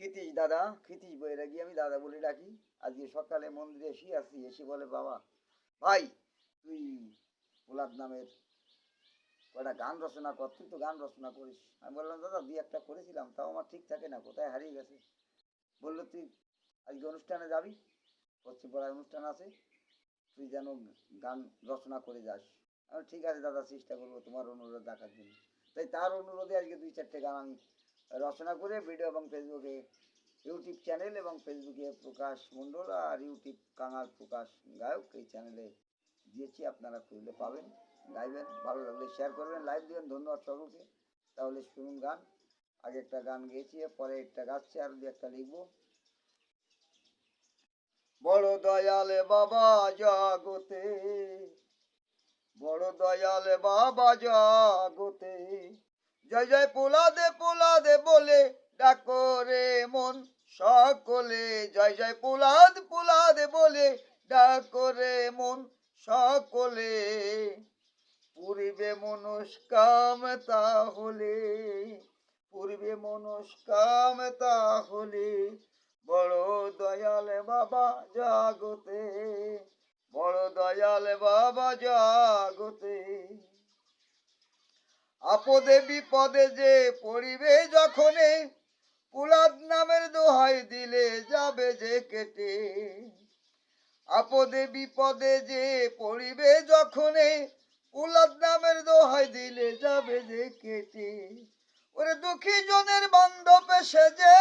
ক্ষিতিশ দাদা ক্ষিতিশ বৈরাগী আমি দাদা বলে ডাকি। আজকে সকালে মন্দিরে এসে আসি, এসে বলে, বাবা, ভাই, তুই গোলাপ নামের কটা গান রচনা কর, তুই তো গান রচনা করিস। আমি বললাম, দাদা, দুই একটা করেছিলাম, তাও আমার ঠিক থাকে না, কোথায় হারিয়ে গেছে? বলল, তুই আজকে অনুষ্ঠানে যাবি পশ্চিমপাড়ায় অনুষ্ঠান আছে, তুই যেন গান রচনা করে যাস। আমি ঠিক আছে দাদা, চেষ্টা করব তোমার অনুরোধ রাখার জন্য। তাই তার অনুরোধে আজকে দুই চারটে গান আমি রচনা করে ভিডিও এবং ফেসবুকে ইউটিউব চ্যানেল এবং ফেসবুকে প্রকাশ মণ্ডল আর ইউটিউব কাঙাল প্রকাশ গায়ক এই চ্যানেলে দিয়েছি, আপনারা খুঁজলে পাবেন, গাইবেন, ভালো লাগলে শেয়ার করবেন লাইভ দিবেন, ধন্যবাদ সকলকে। তাহলে শুনুন গান, আগে একটা গান গেয়েছি পরে একটা গাচ্ছে, আর দু একটা লিখব। বড় দয়ালে বাবা জাগতে, বড় দয়ালে বাবা জাগতে জয় জয় পোলাদে পোলাদে বলে ডাকো রে মন সকলে। জয় জয় পোলাদ পোলাদে বলে ডাকো রে মন সকলে। পূর্বে মনস্কাম তাহলে, পূর্বে মনস্কাম তাহলে, বড় দয়াল বাবা জাগতে, বড় দয়াল বাবা জাগতে। আপদে বিপদে যে পড়িবে যখনে, পুলাদ নামের দোহাই দিলে যাবে যে কেটে। আপদে বিপদে যে পড়িবে যখনে, পুলাদ নামের দোহাই দিলে যাবে যে কেটে। ওরে দুঃখী জনের বান্ধব সেজে,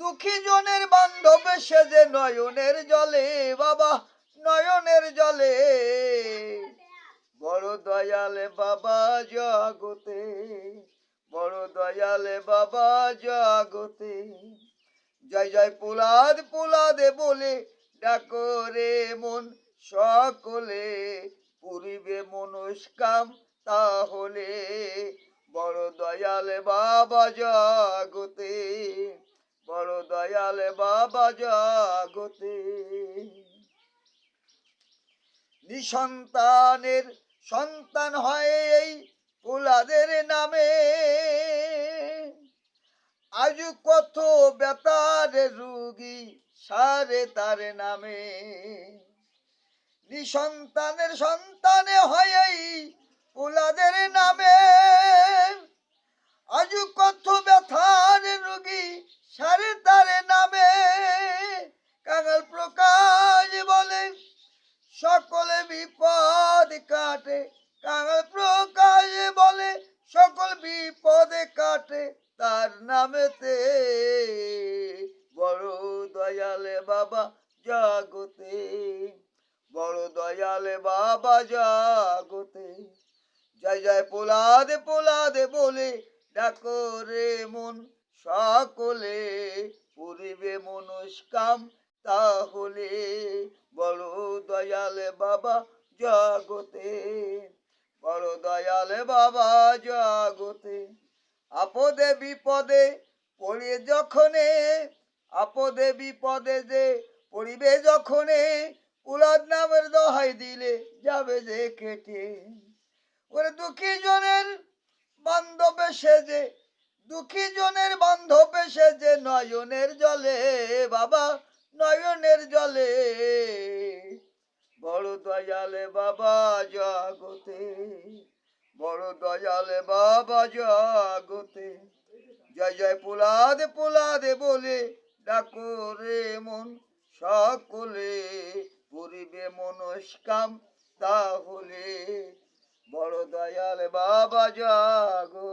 দুঃখী জনের বান্ধব সেজে নয়নের জলে, বাবা নয়নের জলে। বড় দয়ালে বাবা জগতে, বড় দয়ালে বাবা জগতে। জয় জয় পুলাদ পুলাদে বলে ডাকো রে মন সকলে, পুরিবে মনস্কাম তাহলে। বড় দয়ালে বাবা জগতে, বড় দয়ালে বাবা জগতে। নিসন্তানের সন্তান হয় এই পুলাদের নামে। আজ কত বেতার রুগী সারে তার নামে। নিসন্তানের সন্তানে হয় এই নামে। আজ কত ব্যথার বিপদ কাটে, কাঙাল প্রকাশ বলে, সকল বিপদ কাটে। তার নামেতে বড় দয়ালে বাবা জাগতে, বড় দয়ালে বাবা জাগতে। জয় জয় পোলাদে পোলাদে বলে, ডাকো রে মন, সকলে পুরিবে মনস্কাম। তাহলে বড় দয়ালে বাবা জগতে, বড় দয়ালে বাবা জগতে। আপদে বিপদে পড়ে যখনে, আপদে বিপদে যে পড়িবে যখনে, উলাদ নামের দহাই দিলে যাবে যে কেটে। ওরে দুঃখী জনের বান্ধবে সেজে দুঃখী জনের বান্ধবে সেজে নয়নের জলে বাবা, নয়নের জলে দয়ালে বাবা জগতে, বড় দয়ালে বাবা জগতে। জয় জয় পোলাদে পোলাদে বলে ডাকো রে মন সকলে, পুরিবে মনস্কাম তাহলে। বড় দয়াল বাবা জাগো